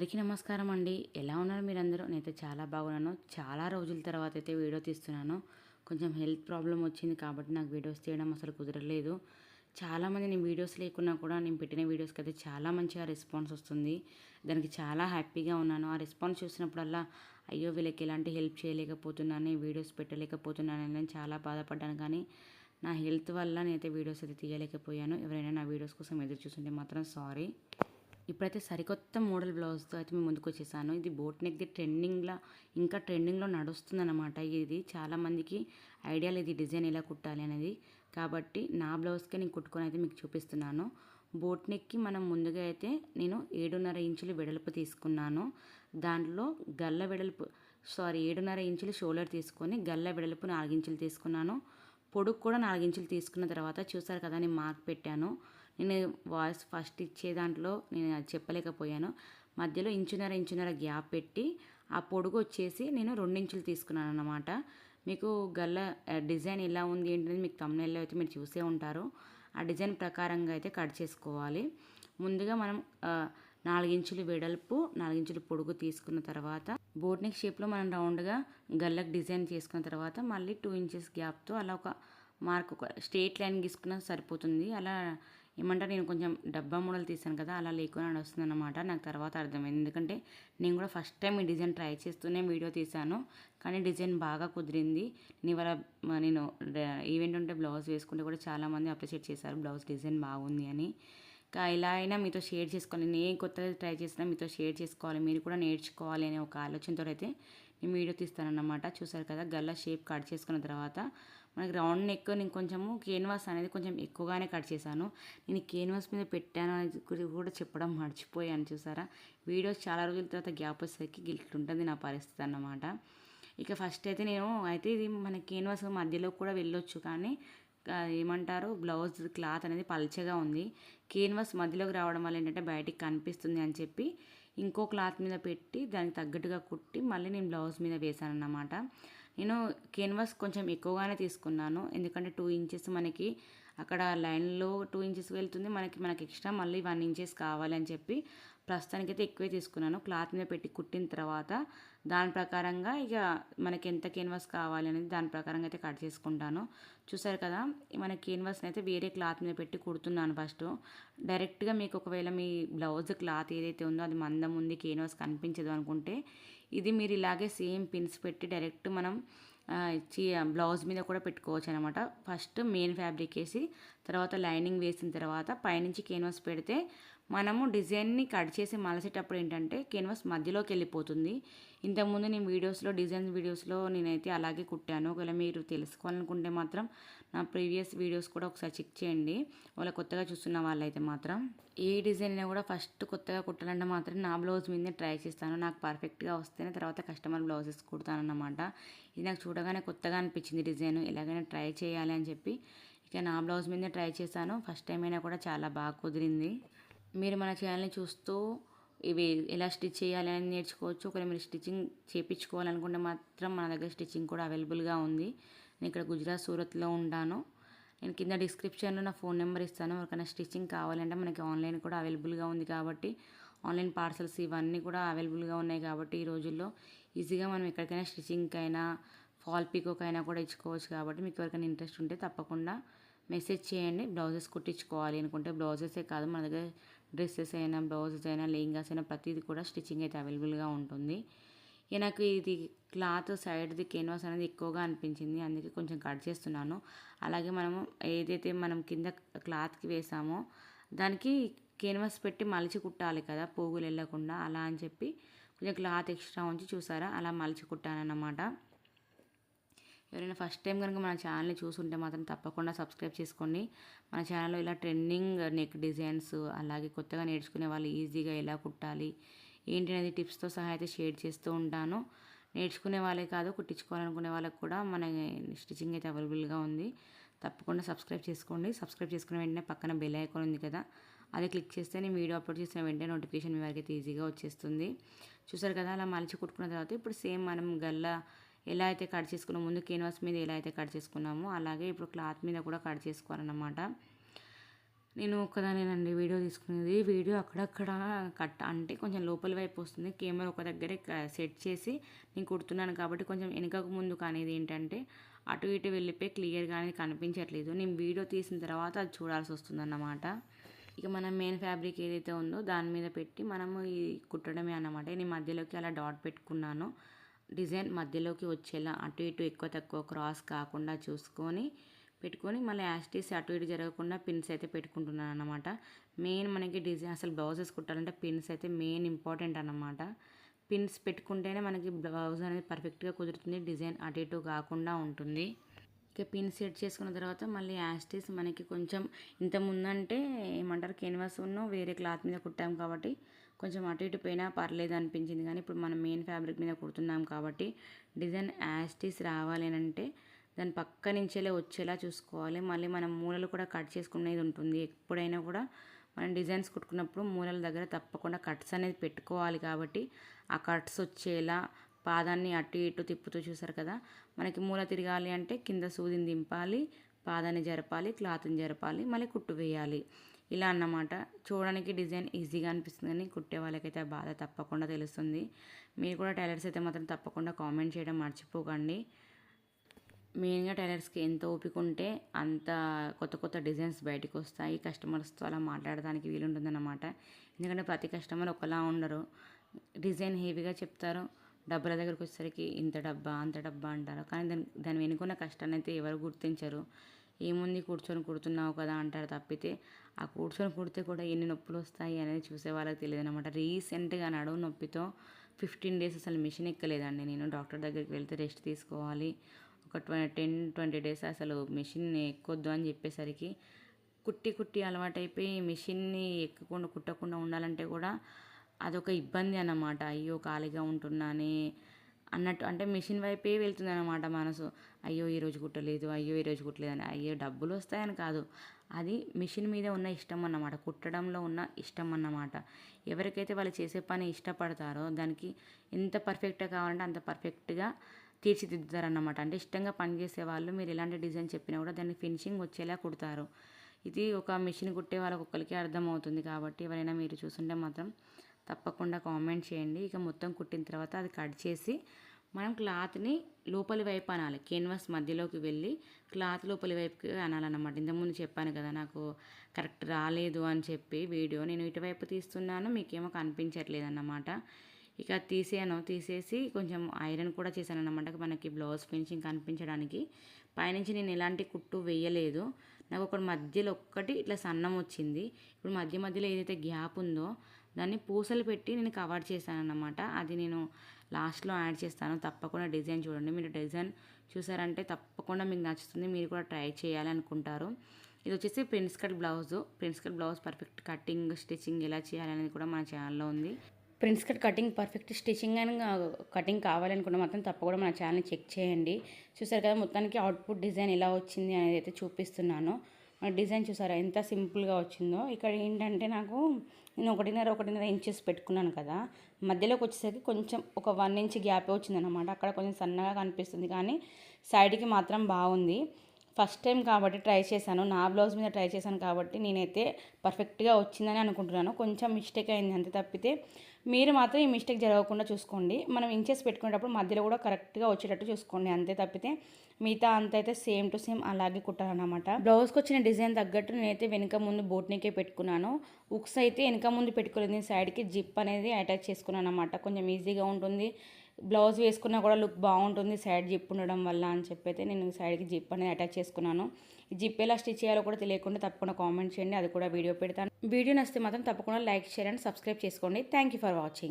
అందరికీ నమస్కారం అండి. ఎలా ఉన్నారు మీరందరూ? నేనైతే చాలా బాగున్నాను. చాలా రోజుల తర్వాత అయితే వీడియో తీస్తున్నాను. కొంచెం హెల్త్ ప్రాబ్లం వచ్చింది కాబట్టి నాకు వీడియోస్ తీయడం అసలు కుదరలేదు. చాలామంది నేను వీడియోస్ లేకున్నా కూడా నేను పెట్టిన వీడియోస్కి అయితే చాలా మంచిగా రెస్పాన్స్ వస్తుంది. దానికి చాలా హ్యాపీగా ఉన్నాను. ఆ రెస్పాన్స్ చూసినప్పుడల్లా అయ్యో వీళ్ళకి ఎలాంటి హెల్ప్ చేయలేకపోతున్నాను వీడియోస్ పెట్టలేకపోతున్నాను అని నేను చాలా బాధపడ్డాను. కానీ నా హెల్త్ వల్ల నేనైతే వీడియోస్ అయితే తీయలేకపోయాను. ఎవరైనా నా వీడియోస్ కోసం ఎదురు చూస్తుంటే మాత్రం సారీ. ఇప్పుడైతే సరికొత్త మోడల్ బ్లౌజ్తో అయితే మేము ముందుకు వచ్చేసాను ఇది బోట్ నెక్ది ట్రెండింగ్లో ఇంకా ట్రెండింగ్లో నడుస్తుందన్నమాట ఇది. చాలామందికి ఐడియా లేదు ఈ డిజైన్ ఎలా కుట్టాలి అనేది. కాబట్టి నా బ్లౌజ్కే నేను కుట్టుకొని అయితే మీకు చూపిస్తున్నాను. బోట్ నెక్కి మనం ముందుగా అయితే నేను ఏడున్నర ఇంచులు వెడల్పు తీసుకున్నాను. దాంట్లో గల్ల వెడల్పు సారీ ఏడున్నర ఇంచులు షోల్డర్ తీసుకొని గల్ల వెడల్పు నాలుగించులు తీసుకున్నాను. పొడుగు కూడా నాలుగించులు తీసుకున్న తర్వాత చూసారు కదా నేను మార్క్ పెట్టాను. నేను వాయిస్ ఫస్ట్ ఇచ్చే దాంట్లో నేను అది చెప్పలేకపోయాను. మధ్యలో ఇంచున్నర ఇంచున్నర గ్యాప్ పెట్టి ఆ పొడుగు వచ్చేసి నేను రెండించులు తీసుకున్నాను అన్నమాట. మీకు గల్ల డిజైన్ ఎలా ఉంది ఏంటనేది మీకు తమ్నెల్లో అయితే మీరు చూసే ఉంటారు. ఆ డిజైన్ ప్రకారంగా అయితే కట్ చేసుకోవాలి. ముందుగా మనం నాలుగించులు వెడల్పు నాలుగించులు పొడుగు తీసుకున్న తర్వాత బోట్ నెక్ షేప్లో మనం రౌండ్గా గల్లకు డిజైన్ చేసుకున్న తర్వాత మళ్ళీ టూ ఇంచెస్ గ్యాప్తో అలా ఒక మార్క్ ఒక స్ట్రేట్ లైన్ గీసుకున్న సరిపోతుంది. అలా ఏమంటారు నేను కొంచెం డబ్బా మోడల్ తీసాను కదా అలా లేకుండా నడుస్తుంది అనమాట నాకు తర్వాత అర్థమైంది. ఎందుకంటే నేను కూడా ఫస్ట్ టైం ఈ డిజైన్ ట్రై చేస్తూనే వీడియో తీశాను. కానీ డిజైన్ బాగా కుదిరింది. నేను ఇవాళ నేను ఈవెంట్ ఉంటే బ్లౌజ్ వేసుకుంటే కూడా చాలామంది అప్రిషియేట్ చేశారు. బ్లౌజ్ డిజైన్ బాగుంది అని. ఇంకా ఇలా అయినా మీతో షేర్ చేసుకోవాలి. నేను కొత్తగా ట్రై చేసినా మీతో షేర్ చేసుకోవాలి. మీరు కూడా నేర్చుకోవాలి అనే ఒక ఆలోచనతో అయితే నేను వీడియో తీస్తానన్నమాట. చూసారు కదా గల్ల షేప్ కట్ చేసుకున్న తర్వాత మనకి రౌండ్ నెక్ నేను కొంచెము కేన్వాస్ అనేది కొంచెం ఎక్కువగానే కట్ చేశాను. నేను కేన్వాస్ మీద పెట్టాను అనేది కూడా- చెప్పడం మర్చిపోయాను చూసారా? వీడియోస్ చాలా రోజుల తర్వాత గ్యాప్ వచ్చేసరికి గిల్ట్ ఉంటుంది నా పరిస్థితి అన్నమాట. ఇక ఫస్ట్ అయితే నేను అయితే ఇది మన కేన్వాస్ మధ్యలో కూడా వెళ్ళొచ్చు కానీ ఏమంటారు? బ్లౌజ్ క్లాత్ అనేది పల్చగా ఉంది. కేన్వాస్ మధ్యలోకి రావడం వల్ల ఏంటంటే బయటికి కనిపిస్తుంది అని చెప్పి ఇంకో క్లాత్ మీద పెట్టి దానికి తగ్గట్టుగా కుట్టి మళ్ళీ నేను బ్లౌజ్ మీద వేసాను అన్నమాట నేను కేన్వాస్ కొంచెం ఎక్కువగానే తీసుకున్నాను. ఎందుకంటే టూ ఇంచెస్ మనకి అక్కడ లైన్లో టూ ఇంచెస్ వెళ్తుంది. మనకి మనకి ఎక్స్ట్రా మళ్ళీ వన్ ఇంచెస్ కావాలి అని చెప్పి ప్రస్తుతానికైతే ఎక్కువే తీసుకున్నాను. క్లాత్ మీద పెట్టి కుట్టిన తర్వాత దాని ప్రకారంగా ఇక మనకి ఎంత కేన్వాస్ కావాలి అనేది దాని ప్రకారంగా అయితే కట్ చేసుకుంటాను. చూసారు కదా మన కేన్వాస్ని అయితే వేరే క్లాత్ మీద పెట్టి కుడుతున్నాను ఫస్ట్ డైరెక్ట్గా మీకు ఒకవేళ మీ బ్లౌజ్ క్లాత్ ఏదైతే ఉందో అది మందం ఉంది కేన్వాస్ కనిపించదు అనుకుంటే ఇది మీరు ఇలాగే సేమ్ పిన్స్ పెట్టి డైరెక్ట్ మనం చీ బ్లౌజ్ మీద కూడా పెట్టుకోవచ్చు అనమాట ఫస్ట్ మెయిన్ ఫ్యాబ్రిక్ వేసి తర్వాత లైనింగ్ వేసిన తర్వాత పైనుంచి కేన్వాస్ పెడితే మనము డిజైన్ని కట్ చేసి మలసేటప్పుడు ఏంటంటే కేన్వాస్ మధ్యలోకి వెళ్ళిపోతుంది. ఇంతకుముందు నేను వీడియోస్లో డిజైన్ వీడియోస్లో నేనైతే అలాగే కుట్టాను. ఒకవేళ మీరు తెలుసుకోవాలనుకుంటే మాత్రం నా ప్రీవియస్ వీడియోస్ కూడా ఒకసారి చెక్ చేయండి. వాళ్ళ కొత్తగా చూస్తున్న వాళ్ళైతే మాత్రం. ఏ డిజైన్ అయినా కూడా ఫస్ట్ కొత్తగా కుట్టాలంటే మాత్రం నా బ్లౌజ్ మీదే ట్రై చేస్తాను. నాకు పర్ఫెక్ట్గా వస్తేనే తర్వాత కస్టమర్ బ్లౌజెస్ కుడతానన్నమాట. ఇది నాకు చూడగానే కొత్తగా అనిపించింది డిజైన్. ఎలాగైనా ట్రై చేయాలి అని చెప్పి ఇక నా బ్లౌజ్ మీదే ట్రై చేశాను. ఫస్ట్ టైం అయినా కూడా చాలా బాగా కుదిరింది. మీరు మన ఛానల్ని చూస్తూ ఇవి ఎలా స్టిచ్ చేయాలి అని నేర్చుకోవచ్చు. ఒకవేళ మీరు స్టిచ్చింగ్ చేయించుకోవాలనుకుంటే మాత్రం మన దగ్గర స్టిచ్చింగ్ కూడా అవైలబుల్గా ఉంది. నేను ఇక్కడ గుజరాత్ సూరత్లో ఉంటాను. నేను కింద డిస్క్రిప్షన్లో నా ఫోన్ నెంబర్ ఇస్తాను. ఎవరికైనా స్టిచ్చింగ్ కావాలంటే మనకి ఆన్లైన్ కూడా అవైలబుల్గా ఉంది కాబట్టి ఆన్లైన్ పార్సల్స్ ఇవన్నీ కూడా అవైలబుల్గా ఉన్నాయి కాబట్టి ఈ రోజుల్లో ఈజీగా మనం ఎక్కడికైనా స్టిచ్చింగ్కి అయినా ఫాల్ పికోకైనా కూడా ఇచ్చుకోవచ్చు కాబట్టి మీకు ఎవరికైనా ఇంట్రెస్ట్ ఉంటే తప్పకుండా మెసేజ్ చేయండి. బ్లౌజెస్ కుట్టించుకోవాలి అనుకుంటే బ్లౌజెసే కాదు. మన దగ్గర డ్రెస్సెస్ అయినా బ్లౌజెస్ అయినా లెహింగాస్ అయినా ప్రతిదీ కూడా స్టిచ్చింగ్ అయితే అవైలబుల్గా ఉంటుంది. ఇక నాకు ఇది క్లాత్ సైడ్ది కెన్వాస్ అనేది ఎక్కువగా అనిపించింది. అందుకే కొంచెం కట్ చేస్తున్నాను. అలాగే మనము ఏదైతే మనం కింద క్లాత్కి వేసామో దానికి కెన్వాస్ పెట్టి మలిచి కుట్టాలి కదా పోగులు వెళ్ళకుండా. అలా అని చెప్పి కొంచెం క్లాత్ ఎక్స్ట్రా ఉంచి చూసారా? అలా మలిచి కుట్టానన్నమాట. ఎవరైనా ఫస్ట్ టైం కనుక మన ఛానల్ని చూసుంటే మాత్రం తప్పకుండా సబ్స్క్రైబ్ చేసుకోండి. మన ఛానల్లో ఇలా ట్రెండింగ్ నెక్ డిజైన్స్ అలాగే కొత్తగా నేర్చుకునే వాళ్ళు ఈజీగా ఎలా కుట్టాలి ఏంటి అనేది టిప్స్తో సహా అయితే షేర్ చేస్తూ ఉంటాను. నేర్చుకునే వాళ్ళే కాదు కుట్టించుకోవాలనుకునే వాళ్ళకి కూడా మన స్టిచ్చింగ్ అయితే అవైలబుల్గా ఉంది. తప్పకుండా సబ్స్క్రైబ్ చేసుకోండి. సబ్స్క్రైబ్ చేసుకున్న వెంటనే పక్కన బెల్ ఐకాన్ ఉంది కదా అది క్లిక్ చేస్తే నేను వీడియో అప్లోడ్ చేసిన వెంటనే నోటిఫికేషన్ మీ వారికి అయితే ఈజీగా వచ్చేస్తుంది. చూసారు కదా అలా మలిచి కుట్టుకున్న తర్వాత ఇప్పుడు సేమ్ మనం గల్లా ఎలా అయితే కట్ చేసుకున్నాం ముందు కేన్వాస్ మీద ఎలా అయితే కట్ చేసుకున్నామో అలాగే ఇప్పుడు క్లాత్ మీద కూడా కట్ చేసుకోవాలన్నమాట. నేను ఒక్కదానేనండి వీడియో తీసుకునేది. వీడియో అక్కడక్కడ కట్ అంటే కొంచెం లోపల వైపు వస్తుంది. కెమెరా ఒక దగ్గరే సెట్ చేసి నేను కుడుతున్నాను కాబట్టి కొంచెం వెనుకకు ముందు అనేది ఏంటంటే అటు ఇటు వెళ్ళిపోయి క్లియర్గా అనేది కనిపించట్లేదు. నేను వీడియో తీసిన తర్వాత అది చూడాల్సి వస్తుందన్నమాట. ఇక మనం మెయిన్ ఫ్యాబ్రిక్ ఏదైతే ఉందో దాని మీద పెట్టి మనము ఈ కుట్టడమే అన్నమాట. నేను మధ్యలోకి అలా డాట్ పెట్టుకున్నాను. డిజైన్ మధ్యలోకి వచ్చేలా అటు ఇటు ఎక్కువ తక్కువ క్రాస్ కాకుండా చూసుకొని పెట్టుకొని మళ్ళీ యాస్టీస్ అటు ఇటు జరగకుండా పిన్స్ అయితే పెట్టుకుంటున్నాను అనమాట మెయిన్ మనకి డిజైన్ అసలు బ్లౌజెస్ కుట్టాలంటే పిన్స్ అయితే మెయిన్ ఇంపార్టెంట్ అనమాట పిన్స్ పెట్టుకుంటేనే మనకి బ్లౌజ్ అనేది పర్ఫెక్ట్గా కుదురుతుంది డిజైన్ అటు ఇటు కాకుండా ఉంటుంది. ఇక పిన్ సెట్ చేసుకున్న తర్వాత మళ్ళీ యాస్టీస్ మనకి కొంచెం ఇంత ముందంటే ఏమంటారు కెన్వాస్ ఉన్న వేరే క్లాత్ మీద కుట్టాం కాబట్టి కొంచెం అటు ఇటు పోయినా పర్లేదు అనిపించింది కానీ ఇప్పుడు మనం మెయిన్ ఫ్యాబ్రిక్ మీద కుడుతున్నాం కాబట్టి డిజైన్ యాస్టీస్ రావాలి అంటే దాని పక్క నుంచేలే వచ్చేలా చూసుకోవాలి. మళ్ళీ మనం మూలలు కూడా కట్ చేసుకునేది ఉంటుంది. ఎప్పుడైనా కూడా మనం డిజైన్స్ కుట్టుకున్నప్పుడు మూలల దగ్గర తప్పకుండా కట్స్ అనేది పెట్టుకోవాలి కాబట్టి ఆ కట్స్ వచ్చేలా పాదాన్ని అటు ఇటు తిప్పుతూ చూసారు కదా మనకి మూల తిరగాలి అంటే కింద సూదిని దింపాలి పాదాన్ని జరపాలి క్లాత్ని జరపాలి మళ్ళీ కుట్టు వేయాలి. ఇలా అన్నమాట. చూడడానికి డిజైన్ ఈజీగా అనిపిస్తుంది కానీ కుట్టే వాళ్ళకైతే బాధ తప్పకుండా తెలుస్తుంది. మీరు కూడా టైలర్స్ అయితే మాత్రం తప్పకుండా కామెంట్ చేయడం మర్చిపోకండి. మెయిన్గా టైలర్స్కి ఎంత ఓపిక ఉంటే అంత కొత్త కొత్త డిజైన్స్ బయటకు వస్తాయి. కస్టమర్స్తో అలా మాట్లాడడానికి వీలుంటుందన్నమాట. ఎందుకంటే ప్రతి కస్టమర్ ఒకలా ఉండరు. డిజైన్ హెవీగా చెప్తారు. డబ్బుల దగ్గరకు వచ్చేసరికి ఇంత డబ్బా అంత డబ్బా అంటారు. కానీ దాని దాని వెనుకున్న కష్టాన్ని అయితే ఎవరు గుర్తించరు. ఏముంది కూర్చొని కుడుతున్నావు కదా అంటారు తప్పితే ఆ కూర్చొని కుడితే కూడా ఎన్ని నొప్పులు వస్తాయి అనేది చూసే వాళ్ళకి తెలియదు అనమాట రీసెంట్గా నడువు నొప్పితో ఫిఫ్టీన్ డేస్ అసలు మిషన్ ఎక్కలేదండి నేను. డాక్టర్ దగ్గరికి వెళ్తే రెస్ట్ తీసుకోవాలి. ఒక ట్వ టెన్ ట్వంటీ డేస్ అసలు మిషన్ ఎక్కొద్దు అని చెప్పేసరికి కుట్టి కుట్టి అలవాటైపోయి మిషన్ని ఎక్కకుండా కుట్టకుండా ఉండాలంటే కూడా అదొక ఇబ్బంది అన్నమాట. అయ్యో ఖాళీగా ఉంటున్నానే అన్నట్టు అంటే మిషన్ వైపే వెళ్తుంది అనమాట మనసు. అయ్యో ఈరోజు కుట్టలేదు అయ్యో ఈరోజు కుట్టలేదని అయ్యో డబ్బులు వస్తాయని కాదు. అది మిషన్ మీద ఉన్న ఇష్టం అన్నమాట. కుట్టడంలో ఉన్న ఇష్టం అన్నమాట. ఎవరికైతే వాళ్ళు చేసే పని ఇష్టపడతారో దానికి ఎంత పర్ఫెక్ట్గా కావాలంటే అంత పర్ఫెక్ట్గా తీర్చిదిద్దుతారన్నమాట. అంటే ఇష్టంగా పనిచేసే వాళ్ళు మీరు ఎలాంటి డిజైన్ చెప్పినా కూడా దాన్ని ఫినిషింగ్ వచ్చేలా కుడతారు. ఇది ఒక మిషన్ కుట్టే వాళ్ళకి ఒక్కరికి అర్థమవుతుంది కాబట్టి ఎవరైనా మీరు చూస్తుంటే మాత్రం తప్పకుండా కామెంట్ చేయండి. ఇక మొత్తం కుట్టిన తర్వాత అది కట్ చేసి మనం క్లాత్ని లోపలి వైపు అనాలి. కెన్వాస్ మధ్యలోకి వెళ్ళి క్లాత్ లోపలి వైపుకి అనాలన్నమాట. ఇంతకుముందు చెప్పాను కదా నాకు కరెక్ట్ రాలేదు అని చెప్పి వీడియో నేను ఇటువైపు తీస్తున్నాను మీకేమో కనిపించట్లేదు అన్నమాట ఇక తీసాను తీసేసి కొంచెం ఐరన్ కూడా చేశాను అనమాట మనకి బ్లౌజ్ ఫినిషింగ్ కనిపించడానికి. పైనుంచి నేను ఎలాంటి కుట్టు వేయలేదు. నాకు ఒక మధ్యలో ఒక్కటి ఇట్లా సన్నం వచ్చింది. ఇప్పుడు మధ్య మధ్యలో ఏదైతే గ్యాప్ ఉందో దాన్ని పూసలు పెట్టి నేను కవర్ చేశాను అనమాట అది నేను లాస్ట్లో యాడ్ చేస్తాను. తప్పకుండా డిజైన్ చూడండి. మీరు డిజైన్ చూసారంటే తప్పకుండా మీకు నచ్చుతుంది. మీరు కూడా ట్రై చేయాలనుకుంటారు. ఇది వచ్చేసి prince cut blouse. Prince cut blouse perfect cutting stitching ఎలా చేయాలనేది కూడా మన ఛానల్లో ఉంది. Prince cut cutting perfect stitching అని కటింగ్ కావాలనుకుంటే మాత్రం తప్పకుండా మన ఛానల్ని చెక్ చేయండి. చూసారు కదా మొత్తానికి అవుట్పుట్ డిజైన్ ఎలా వచ్చింది అనేది అయితే చూపిస్తున్నాను. డిజైన్ చూసారా? ఎంత సింపుల్గా వచ్చిందో. ఇక్కడ ఏంటంటే నాకు నేను ఒకటిన్నర ఒకటిన్నర ఇంచెస్ పెట్టుకున్నాను కదా. మధ్యలోకి వచ్చేసరికి కొంచెం ఒక వన్ ఇంచ్ గ్యాప్ వచ్చిందనమాట అక్కడ కొంచెం సన్నగా కనిపిస్తుంది కానీ సైడ్కి మాత్రం బాగుంది. ఫస్ట్ టైం కాబట్టి ట్రై చేశాను. నా బ్లౌజ్ మీద ట్రై చేశాను కాబట్టి నేనైతే పర్ఫెక్ట్గా వచ్చిందని అనుకుంటున్నాను. కొంచెం మిస్టేక్ అయింది అంతే తప్పితే మీరు మాత్రం ఈ మిస్టేక్ జరగకుండా చూసుకోండి. మనం ఇంచెస్ పెట్టుకునేటప్పుడు మధ్యలో కూడా కరెక్ట్గా వచ్చేటట్టు చూసుకోండి అంతే తప్పితే మిగతా అంత అయితే సేమ్ టు సేమ్ అలాగే కుట్టాలన్నమాట. బ్లౌజ్కి వచ్చిన డిజైన్ తగ్గట్టు నేనైతే వెనుక ముందు బోట్నికే పెట్టుకున్నాను. ఉక్స్ అయితే వెనుక ముందు పెట్టుకోలేదు. సైడ్కి జిప్ అనేది అటాచ్ చేసుకున్నాను అనమాట కొంచెం ఈజీగా ఉంటుంది. బ్లౌజ్ వేసుకున్నా కూడా లుక్ బాగుంటుంది సైడ్ జిప్ ఉండడం వల్ల అని చెప్పైతే నేను సైడ్కి జిప్ అనేది అటాచ్ చేసుకున్నాను. జిప్ ఎలా స్టిచ్ చేయాలో కూడా తెలియకుండా తప్పకుండా కామెంట్ చేయండి అది కూడా వీడియో పెడతాను. వీడియో నచ్చితే మాత్రం తప్పకుండా లైక్ షేర్ అండ్ సబ్స్క్రైబ్ చేసుకోండి. Thank you for watching